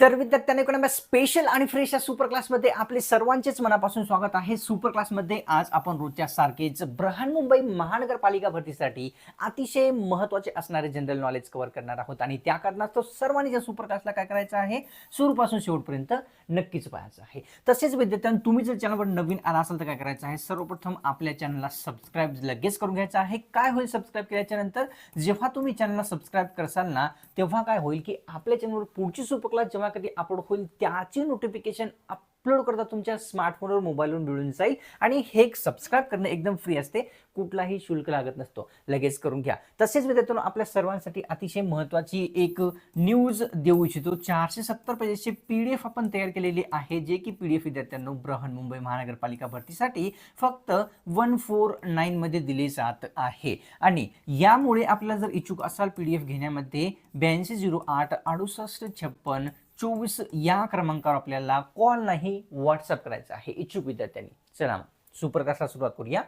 तर विद्यार्थ्यांना कोणा स्पेशल आणि फ्रेश या सुपर क्लासमध्ये आपले सर्वांचेच मनापासून स्वागत आहे. सुपर क्लासमध्ये आज आपण रोजच्या सारखेच बृहन्मुंबई महानगरपालिका भरतीसाठी अतिशय महत्त्वाचे असणारे जनरल नॉलेज कव्हर करणार आहोत. आणि त्या कारणास्तव सर्वांनी या सुपर क्लासला काय करायचं आहे? सुरूपासून शेवटपर्यंत नक्कीच पाहायचं आहे. तसेच विद्यार्थ्यांना तुम्ही जर चॅनलवर नवीन आला असाल तर काय करायचं आहे? सर्वप्रथम आपल्या चॅनलला सबस्क्राईब लगेच करून घ्यायचं आहे. काय होईल सबस्क्राईब केल्याच्यानंतर जेव्हा तुम्ही चॅनलला सबस्क्राईब करसाल ना तेव्हा काय होईल की आपल्या चॅनलवर पुढची सुपर क्लास जेव्हा कधी अपलोड होईल त्याची नोटिफिकेशन अपलोड करता तुमच्या स्मार्टफोनवर मोबाईलवर मिळून जाईल. आणि हे एक सबस्क्राईब करणं एकदम फ्री असते. कुठलाही शुल्क लागत नसतो. लगेच करून घ्या. तसेच विद्यार्थ्यांनो आपल्या सर्वांसाठी अतिशय महत्त्वाची एक न्यूज देऊ इच्छितो. चारशे सत्तर पेजेसची पी डी एफ आपण तयार केलेली आहे जे की पी डी एफ विद्यार्थ्यांना विद्यार्थ्यांनो बृहन्मुंबई महानगरपालिका भरतीसाठी फक्त वन फोर नाईनमध्ये दिले जात आहे. आणि यामुळे आपल्याला जर इच्छुक असाल पी डी एफ घेण्यामध्ये ब्याऐंशी झिरो आठ अडुसष्ट छप्पन चोवीस या क्रमांकावर आपल्याला कॉल नाही व्हॉट्सअप करायचा आहे. इच्छुक विद्यार्थ्यांनी. चला सुपर क्लासला सुरुवात करूया.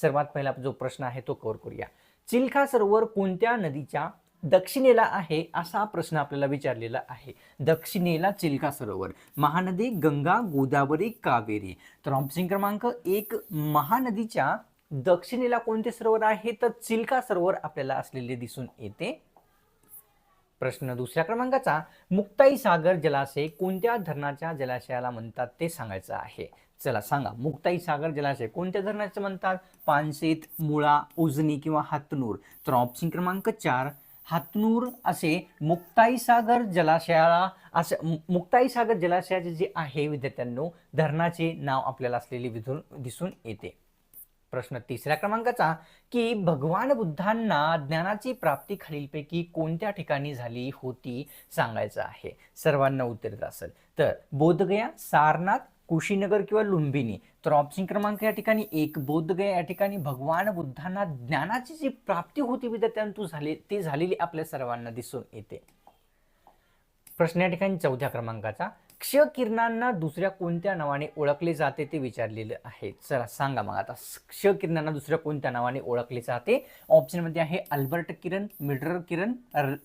सर्वात पहिला जो प्रश्न आहे तो कव्हर करूया. चिल्का सरोवर कोणत्या नदीच्या दक्षिणेला आहे असा प्रश्न आपल्याला विचारलेला आहे. दक्षिणेला चिल्का सरोवर. महानदी गंगा गोदावरी कावेरी. तर ऑप्शन क्रमांक एक महानदीच्या दक्षिणेला कोणते सरोवर आहे? तर चिल्का सरोवर आपल्याला असलेले दिसून येते. प्रश्न दुसऱ्या क्रमांकाचा मुक्ताई सागर जलाशय कोणत्या धरणाच्या जलाशयाला म्हणतात ते सांगायचं आहे. चला सांगा मुक्ताई सागर जलाशय कोणत्या धरणाचे म्हणतात? पानशेत मुळा उजनी किंवा हातनूर. तर ऑप्शन क्रमांक चार हातनूर असे मुक्ताई सागर जलाशयाला असं मु- मुक्ताई सागर जलाशयाचे जे आहे विद्यार्थ्यांनो धरणाचे नाव आपल्याला असलेले विधून दिसून येते. प्रश्न तिसऱ्या क्रमांकाचा की भगवान बुद्धांना ज्ञानाची प्राप्ती खालीलपैकी कोणत्या ठिकाणी झाली होती सांगायचं आहे. सर्वांना उत्तर असेल. तर बोधगया सारनाथ कुशीनगर किंवा लुंबिनी. तर ऑप्शन क्रमांक या ठिकाणी एक बोधगया या ठिकाणी भगवान बुद्धांना ज्ञानाची जी प्राप्ती होती विद्यार्थ्यांतू झाली ती झालेली आपल्या सर्वांना दिसून येते. प्रश्न या ठिकाणी चौथ्या क्रमांकाचा क्ष किरणांना दुसऱ्या कोणत्या नावाने ओळखले जाते ते विचारलेलं आहे. चला सांगा मग आता. क्ष किरणांना दुसऱ्या कोणत्या नावाने ओळखले जाते? ऑप्शनमध्ये आहे अल्बर्ट किरण मिडर किरण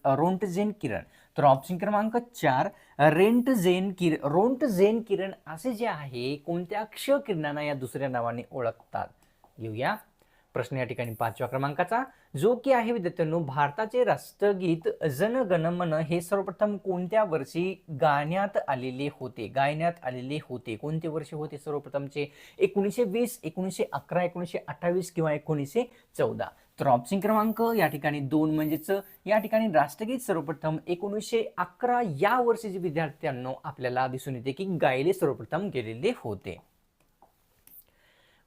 रोंटझेन किरण तर ऑप्शन क्रमांक चार रेंटझेन किर रोंटझेन किरण असे जे आहे कोणत्या क्ष किरणांना या दुसऱ्या नावाने ओळखतात? येऊया. प्रश्न या ठिकाणी पाचव्या क्रमांकाचा. जो की आहे विद्यार्थ्यांनो भारताचे राष्ट्रगीत जनगणमन मन हे सर्वप्रथम कोणत्या वर्षी गाण्यात आलेले होते? गायण्यात आलेले होते. कोणते वर्ष होते सर्वप्रथमचे एकोणीसशे वीस एकोणीसशे अकरा एकोणीसशे अठ्ठावीस किंवा एकोणीसशे चौदा. तर ऑप्शन क्रमांक या ठिकाणी दोन म्हणजेच या ठिकाणी राष्ट्रगीत सर्वप्रथम एकोणीसशे अकरा या वर्षीचे विद्यार्थ्यांनो आपल्याला दिसून येते की गायले सर्वप्रथम गेलेले होते.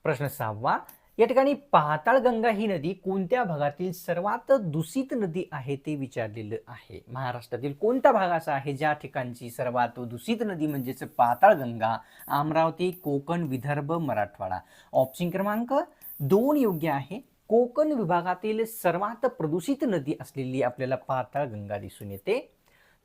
प्रश्न सहावा. या ठिकाणी पाताळगंगा ही नदी कोणत्या भागातील सर्वात दूषित नदी आहे ते विचारलेलं आहे. महाराष्ट्रातील कोणता भाग असा आहे ज्या ठिकाणची सर्वात दूषित नदी म्हणजेच पाताळगंगा अमरावती कोकण विदर्भ मराठवाडा? ऑप्शन क्रमांक दोन योग्य आहे. कोकण विभागातील सर्वात प्रदूषित नदी असलेली आपल्याला पाताळगंगा दिसून येते.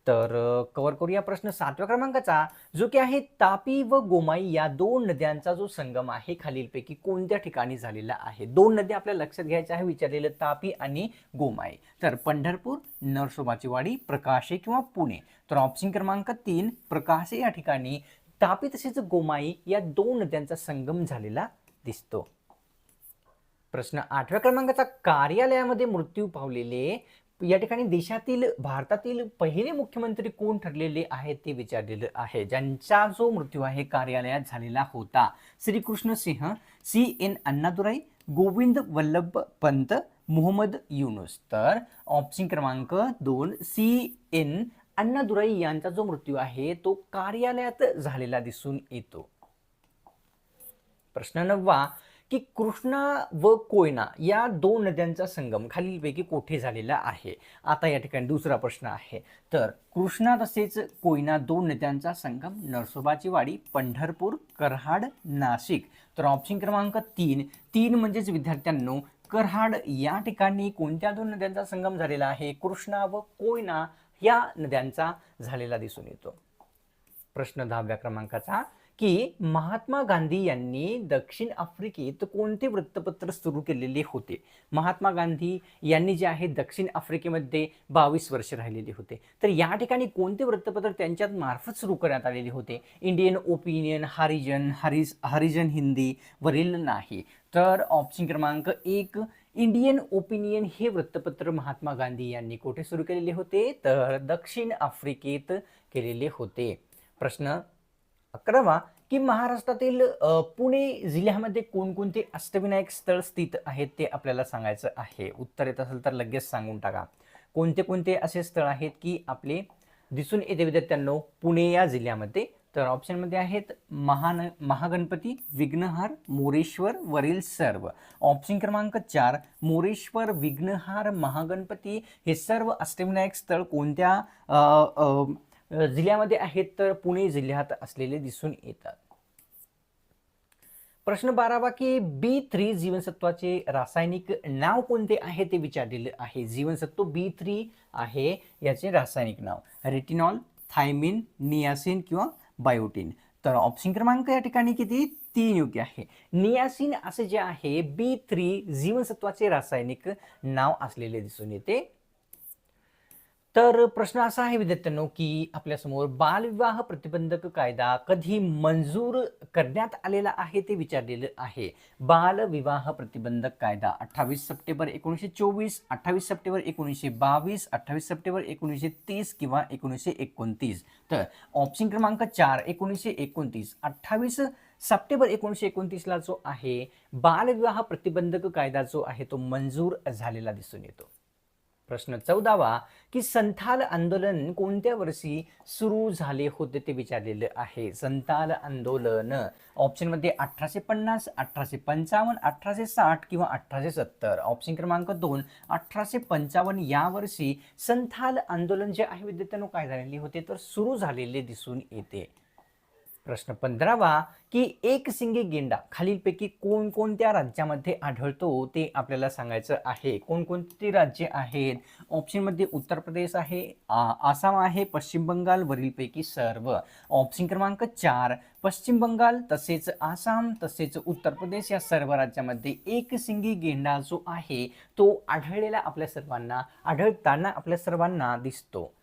तर कव्हर करूया प्रश्न सातव्या क्रमांकाचा जो की आहे तापी व गोमाई या दोन नद्यांचा जो संगम आहे खालीलपैकी कोणत्या ठिकाणी झालेला आहे? दोन नद्या आपल्या लक्षात घ्यायच्या आहे विचारलेलं तापी आणि गोमाई. तर पंढरपूर नरसोबाची वाडी प्रकाशे किंवा पुणे. तर ऑप्शन क्रमांक तीन प्रकाशे या ठिकाणी तापी तसेच गोमाई या दोन नद्यांचा संगम झालेला दिसतो. प्रश्न आठव्या क्रमांकाचा कार्यालयामध्ये मृत्यू पावलेले या ठिकाणी देशातील भारतातील पहिले मुख्यमंत्री कोण ठरलेले आहेत ते विचारलेलं आहे. ज्यांचा जो मृत्यू आहे कार्यालयात झालेला होता. Shrikrishna Sinha C N Annadurai Govind Vallabh Pant Mohammad Yunus. तर ऑप्शन क्रमांक दोन सी एन अण्णादुराई यांचा जो मृत्यू आहे तो कार्यालयात झालेला दिसून येतो. प्रश्न नववा की कृष्णा व कोयना या दोन नद्यांचा संगम खालीलपैकी कोठे झालेला आहे? आता या ठिकाणी दुसरा प्रश्न आहे. तर कृष्णा तसेच कोयना दोन नद्यांचा संगम नरसोबाची वाडी पंढरपूर करहाड नाशिक. तर ऑप्शन क्रमांक तीन. तीन म्हणजेच विद्यार्थ्यांनो करहाड या ठिकाणी कोणत्या दोन नद्यांचा संगम झालेला आहे? कृष्णा व कोयना या नद्यांचा झालेला दिसून येतो. प्रश्न दहाव्या क्रमांकाचा. की महात्मा गांधी यांनी दक्षिण आफ्रिकेत कोणते वृत्तपत्र सुरू केलेले होते? महात्मा गांधी यांनी जे आहे दक्षिण आफ्रिकेमध्ये बावीस वर्ष राहिलेले होते. तर या ठिकाणी कोणते वृत्तपत्र त्यांच्यात मार्फत सुरू करण्यात आलेले होते? इंडियन ओपिनियन हरिजन हरिज हरिजन हिंदी वरील नाही. तर ऑप्शन क्रमांक एक इंडियन ओपिनियन हे वृत्तपत्र महात्मा गांधी यांनी कुठे सुरू केलेले होते? तर दक्षिण आफ्रिकेत केलेले होते. प्रश्न अकरावा की महाराष्ट्रातील पुणे जिल्ह्यामध्ये कोणकोणते अष्टविनायक स्थळ स्थित आहेत ते आपल्याला सांगायचं आहे? उत्तर येत असेल तर लगेच सांगून टाका. कोणते कोणते असे स्थळ आहेत की आपले दिसून येते विद्यार्थ्यांनो पुणे या जिल्ह्यामध्ये? तर ऑप्शनमध्ये आहेत महान महागणपती विघ्नहार मोरेश्वर वरील सर्व. ऑप्शन क्रमांक चार मोरेश्वर विघ्नहार महागणपती हे सर्व अष्टविनायक स्थळ कोणत्या जिल्ह्यामध्ये आहेत तर पुणे जिल्ह्यात असलेले दिसून येतात. प्रश्न बारावा की बी थ्री जीवनसत्वाचे रासायनिक नाव कोणते आहे ते विचारलेले आहे. जीवनसत्व बी थ्री आहे याचे रासायनिक नाव. रेटिनॉल थायमिन नियासिन किंवा बायोटिन. तर ऑप्शन क्रमांक या ठिकाणी किती? तीन योग्य आहे. नियासिन असे जे आहे बी थ्री जीवनसत्वाचे रासायनिक नाव असलेले दिसून येते. तर प्रश्न असा आहे विद्यार्थ्यांनो की आपल्यासमोर बालविवाह प्रतिबंधक कायदा कधी मंजूर करण्यात आलेला आहे ते विचारलेलं आहे. बालविवाह प्रतिबंधक कायदा अठ्ठावीस सप्टेंबर एकोणीसशे चोवीस अठ्ठावीस सप्टेंबर एकोणीसशे बावीस अठ्ठावीस सप्टेंबर एकोणीसशे तीस किंवा एकोणीसशे एकोणतीस. तर ऑप्शन क्रमांक चार एकोणीसशे एकोणतीस अठ्ठावीस सप्टेंबर एकोणीसशे एकोणतीसला जो आहे बालविवाह प्रतिबंधक कायदा जो आहे तो मंजूर झालेला दिसून येतो. प्रश्न चौदावा की संथाल आंदोलन कोणत्या वर्षी सुरू झाले होते ते विचारलेलं आहे. संथाल आंदोलन ऑप्शनमध्ये अठराशे पन्नास अठराशे पंचावन्न अठराशे साठ किंवा अठराशे सत्तर. ऑप्शन क्रमांक दोन अठराशे पंचावन्न या वर्षी संथाल आंदोलन जे आहे विद्यार्थ्यांनो काय झालेले होते? तर सुरू झालेले दिसून येते. प्रश्न पंधरावा की एक सिंगी गेंडा खालीलपैकी कोणकोणत्या राज्यामध्ये आढळतो ते आपल्याला सांगायचं आहे. कोणकोणती राज्ये आहेत? ऑप्शनमध्ये उत्तर प्रदेश आहे आ- आसाम आहे पश्चिम बंगाल वरीलपैकी सर्व. ऑप्शन क्रमांक चार पश्चिम बंगाल तसेच आसाम तसेच उत्तर प्रदेश या सर्व राज्यामध्ये एक सिंगी गेंडा जो आहे तो आढळलेला आपल्या सर्वांना आढळताना आपल्या सर्वांना दिसतो.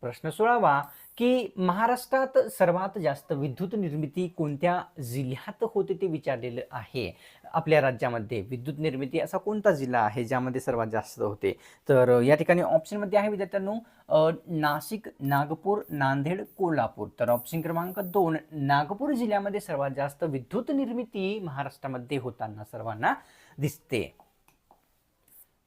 प्रश्न सोळावा की महाराष्ट्रात सर्वात जास्त विद्युत निर्मिती कोणत्या जिल्ह्यात होते ते विचारलेलं आहे. आपल्या राज्यामध्ये विद्युत निर्मिती असा कोणता जिल्हा आहे ज्यामध्ये सर्वात जास्त होते? तर या ठिकाणी ऑप्शनमध्ये आहे विद्यार्थ्यांनो नाशिक नागपूर नांदेड कोल्हापूर. तर ऑप्शन क्रमांक दोन नागपूर जिल्ह्यामध्ये सर्वात जास्त विद्युत निर्मिती महाराष्ट्रामध्ये होताना सर्वांना दिसते.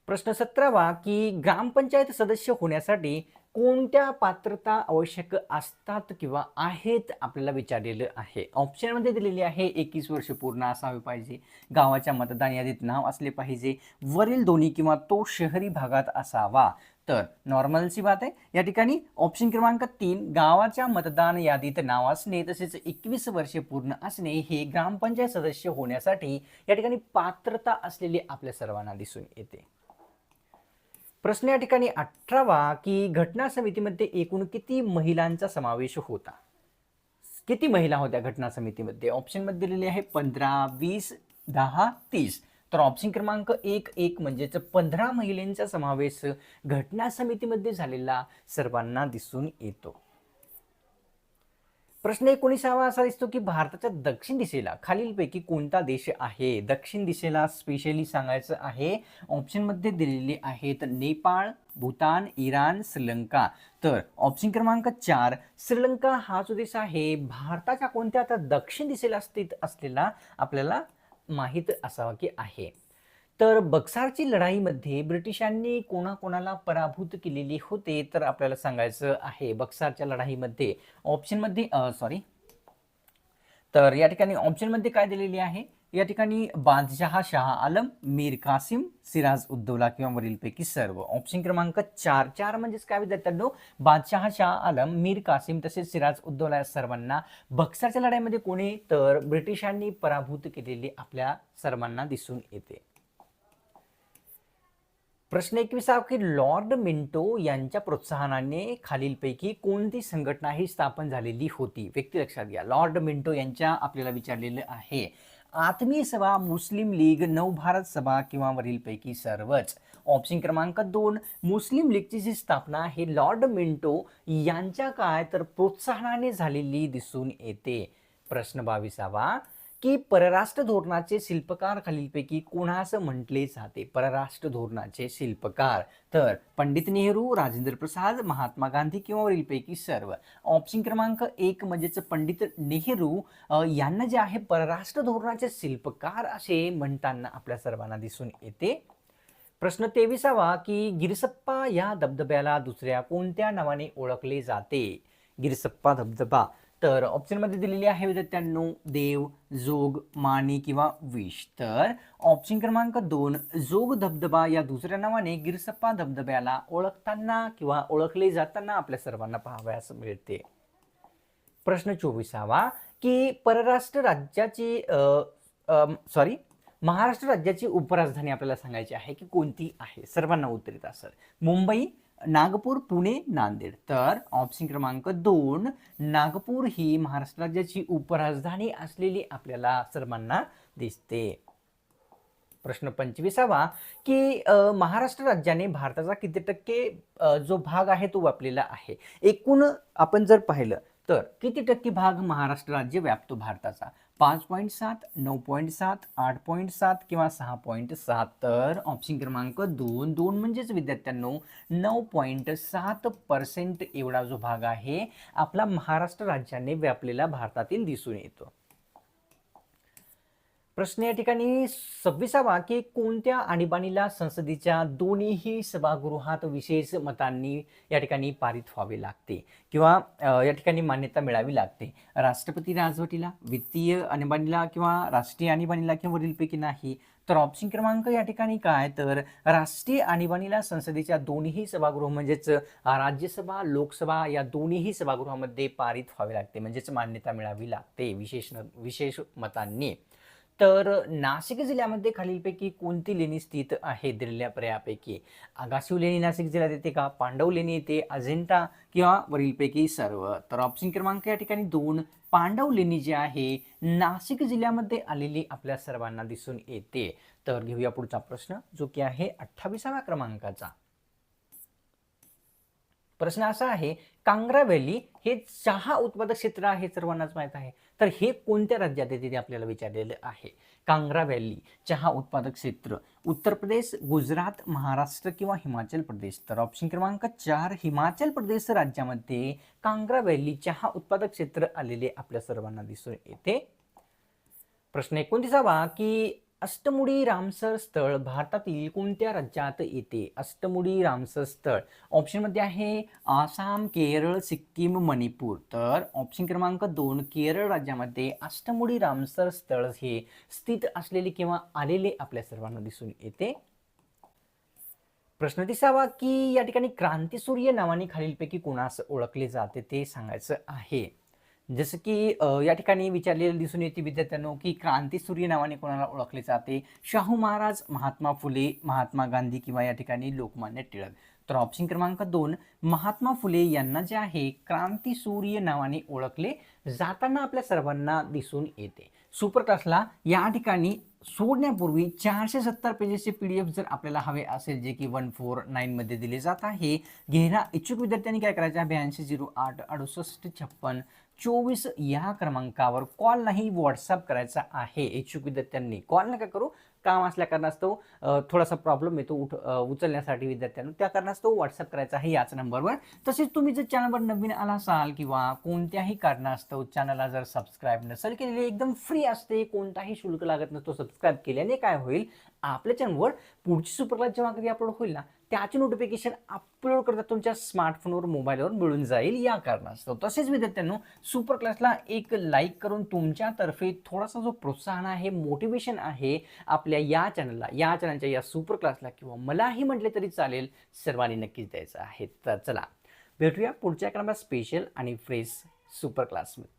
प्रश्न सतरावा की ग्रामपंचायत सदस्य होण्यासाठी कोणत्या पात्रता आवश्यक असतात किंवा आहेत आपल्याला विचारलेलं आहे? ऑप्शनमध्ये दिलेली आहे एकवीस वर्ष पूर्ण असावे पाहिजे. गावाच्या मतदान यादीत नाव असले पाहिजे. वरील दोन्ही किंवा तो शहरी भागात असावा. तर नॉर्मलची बात आहे. या ठिकाणी ऑप्शन क्रमांक तीन गावाच्या मतदान यादीत नाव असणे तसेच एकवीस वर्षे पूर्ण असणे हे ग्रामपंचायत सदस्य होण्यासाठी या ठिकाणी पात्रता असलेली आपल्या सर्वांना दिसून येते. प्रश्न या ठिकाणी अठरावा की घटना समितीमध्ये एकूण किती महिलांचा समावेश होता? किती महिला होत्या घटना समितीमध्ये? ऑप्शनमध्ये दिलेले आहे पंधरा वीस दहा तीस. तर ऑप्शन क्रमांक एक एक म्हणजेच पंधरा महिलांचा समावेश घटना समितीमध्ये झालेला सर्वांना दिसून येतो. प्रश्न एकोणीसावा असा दिसतो की भारताच्या दक्षिण दिशेला खालीलपैकी कोणता देश आहे? दक्षिण दिशेला स्पेशली सांगायचं आहे ऑप्शनमध्ये दिलेली आहेत नेपाळ भूतान इराण श्रीलंका. तर ऑप्शन क्रमांक चार श्रीलंका हा जो देश आहे भारताच्या कोणत्या आता दक्षिण दिशेला स्थित असलेला आपल्याला माहीत असावा की आहे. तर बक्सारची लढाईमध्ये ब्रिटिशांनी कोणाकोणाला पराभूत केलेली होते तर आपल्याला सांगायचं आहे बक्सारच्या लढाईमध्ये ऑप्शनमध्ये सॉरी तर या ठिकाणी ऑप्शनमध्ये काय दिलेली आहे? या ठिकाणी बादशहा शाह आलम मीर कासिम सिराज उद्दौला किंवा वरीलपैकी सर्व. ऑप्शन क्रमांक चार. चार म्हणजेच काय विद्यार्थ्यांनो? बादशहा शाह आलम मीर कासिम तसेच सिराज उद्दौला या सर्वांना बक्सरच्या लढाईमध्ये कोणी तर ब्रिटिशांनी पराभूत केलेली आपल्या सर्वांना दिसून येते. प्रश्न एकविसा की लॉर्ड मिंटो यांच्या प्रोत्साहनाने खालीलपैकी कोणती संघटना ही स्थापन झालेली होती? व्यक्ती लक्षात घ्या. लॉर्ड मिंटो यांच्या आपल्याला विचारलेलं आहे आत्मीय सभा मुस्लिम लीग नवभारत सभा किंवा वरीलपैकी सर्वच? ऑप्शन क्रमांक दोन मुस्लिम लीगची जी स्थापना हे लॉर्ड मिंटो यांच्या काय तर प्रोत्साहनाने झालेली दिसून येते? प्रश्न बावीसावा की परराष्ट्र धोरणाचे शिल्पकार खालीलपैकी कोणास म्हटले जाते? परराष्ट्र धोरणाचे शिल्पकार तर पंडित नेहरू राजेंद्र प्रसाद महात्मा गांधी किंवा वरीलपैकी सर्व. ऑप्शन क्रमांक एक म्हणजेच पंडित नेहरू यांना जे आहे परराष्ट्र धोरणाचे शिल्पकार असे म्हणताना आपल्या सर्वांना दिसून येते. प्रश्न तेविसावा की गिरसप्पा या धबधब्याला दुसऱ्या कोणत्या नावाने ओळखले जाते? गिरसप्पा धबधबा. तर ऑप्शनमध्ये दिलेली आहे विद्यार्थ्यांनो देव जोग माने किंवा विष. तर ऑप्शन क्रमांक दोन जोग धबधबा या दुसऱ्या नावाने गिरसप्पा धबधब्याला ओळखताना किंवा ओळखले जाताना आपल्या सर्वांना पाहावयास मिळते. प्रश्न चोवीसावा की परराष्ट्र राज्याची सॉरी महाराष्ट्र राज्याची उपराजधानी आपल्याला सांगायची आहे की कोणती आहे? सर्वांना उत्तरित येत असेल. मुंबई नागपूर पुणे नांदेड. तर ऑप्शन क्रमांक दोन नागपूर ही महाराष्ट्र राज्याची उपराजधानी असलेली आपल्याला सर्वांना दिसते. प्रश्न पंचवीसावा की महाराष्ट्र राज्याने भारताचा किती टक्के जो भाग आहे तो व्यापलेला आहे? एकूण आपण जर पाहिलं तर किती टक्के भाग महाराष्ट्र राज्य व्यापतो भारताचा? पाच पॉईंट सात नऊ पॉईंट सात आठ पॉईंट सात किंवा सहा पॉईंट सात. तर ऑप्शन क्रमांक दोन. दोन म्हणजेच विद्यार्थ्यांनो नऊ पॉईंट सात पर्सेंट एवढा जो भाग आहे आपला महाराष्ट्र राज्याने व्यापलेला भारतातील दिसून येतो. प्रश्न या ठिकाणी सव्वीसावा की कोणत्या आणीबाणीला संसदेच्या दोन्हीही सभागृहात विशेष मतांनी या ठिकाणी पारित व्हावे लागते? किंवा या ठिकाणी मान्यता मिळावी लागते? राष्ट्रपती राजवटीला वित्तीय आणीबाणीला किंवा राष्ट्रीय आणीबाणीला किंवा वरीलपैकी नाही? तर ऑप्शन क्रमांक या ठिकाणी काय? तर राष्ट्रीय आणीबाणीला संसदेच्या दोन्ही सभागृह म्हणजेच राज्यसभा लोकसभा या दोन्हीही सभागृहामध्ये पारित व्हावे लागते. म्हणजेच मान्यता मिळावी लागते. विशेष विशेष मतांनी. तर नाशिक जिल्ह्यामध्ये खालीलपैकी कोणती लेणी स्थित आहे दिलेल्या पर्यायापैकी? आगाशिव लेणी नाशिक जिल्ह्यात येते का? पांडव लेणी येते अजिंठा किंवा वरीलपैकी सर्व? तर ऑप्शन क्रमांक या ठिकाणी दोन पांडव लेणी जी आहे नाशिक जिल्ह्यामध्ये आलेली आपल्या सर्वांना दिसून येते. तर घेऊया पुढचा प्रश्न जो की आहे अठ्ठावीसाव्या क्रमांकाचा. प्रश्न असा आहे कांग्रा व्हॅली हे चहा उत्पादक क्षेत्र आहे सर्वांनाच माहीत आहे. तर हे कोणत्या राज्यात येते ते आपल्याला विचारलेलं आहे? कांग्रा व्हॅली चहा उत्पादक क्षेत्र उत्तर प्रदेश गुजरात महाराष्ट्र किंवा हिमाचल प्रदेश. तर ऑप्शन क्रमांक चार हिमाचल प्रदेश राज्यामध्ये कांग्रा व्हॅली चहा उत्पादक क्षेत्र आलेले आपल्या सर्वांना दिसून येते प्रश्न एकोणतीसावा की अष्टमुडी रामसर स्थळ भारतातील कोणत्या राज्यात येते? अष्टमुडी रामसर स्थळ. ऑप्शनमध्ये आहे आसाम केरळ सिक्कीम मणिपूर. तर ऑप्शन क्रमांक दोन केरळ राज्यामध्ये अष्टमुडी रामसर स्थळ हे स्थित असलेले किंवा आलेले आपल्या सर्वांना दिसून येते. प्रश्न तिसावा की या ठिकाणी क्रांतीसूर्य नावाने खालीलपैकी कोणास ओळखले जाते ते सांगायचं आहे. जसं की या ठिकाणी विचारलेलं दिसून येते विद्यार्थ्यांनो की क्रांती सूर्य नावाने कोणाला ओळखले जाते? शाहू महाराज महात्मा फुले महात्मा गांधी किंवा या ठिकाणी लोकमान्य टिळक. तर ऑप्शन क्रमांक दोन महात्मा फुले यांना जे आहे क्रांतीसूर्य नावाने ओळखले जाताना आपल्या सर्वांना दिसून येते. सुपर क्लासला या ठिकाणी सोडण्यापूर्वी चारशे सत्तर पेजेसचे पी डी एफ जर आपल्याला हवे असेल जे की वन फोर नाईनमध्ये दिले जात आहे घेणा इच्छुक विद्यार्थ्यांनी काय करायचं ब्याऐंशी झिरो आठ अडुसष्ट छप्पन चोवीस या क्रमांकावर कॉल नाही व्हॉट्सअप करायचा आहे. इच्छुक विद्यार्थ्यांनी कॉल नका करू. काम असल्या कारणास्तव थोडासा प्रॉब्लेम येतो उठ उचलण्यासाठी विद्यार्थ्यांना. त्या कारणास्तव व्हॉट्सअप करायचा आहे याच नंबरवर तसेच तुम्ही जर चॅनलवर नवीन आला असाल किंवा कोणत्याही कारणास्तव चॅनलला जर सबस्क्राईब नसेल केलेले एकदम फ्री असते कोणताही शुल्क लागत नसतो सबस्क्राईब केल्याने काय होईल? आपल्या चॅनलवर पुढची सुपर जेव्हा कधी अपलोड होईल ना त्याची नोटिफिकेशन अपलोड करता तुमच्या स्मार्टफोनवर मोबाईलवर मिळून जाईल या कारणास्तव. तसेच विद्यार्थ्यांनो सुपर क्लासला एक लाईक करून तुमच्यातर्फे थोडासा जो प्रोत्साहन आहे मोटिवेशन आहे आपल्या या चॅनलला या चॅनलच्या या सुपर क्लासला किंवा मलाही म्हटले तरी चालेल सर्वांनी नक्कीच द्यायचं आहे. तर चला भेटूया पुढच्या क्रमांक स्पेशल आणि फ्रेश सुपर क्लासमध्ये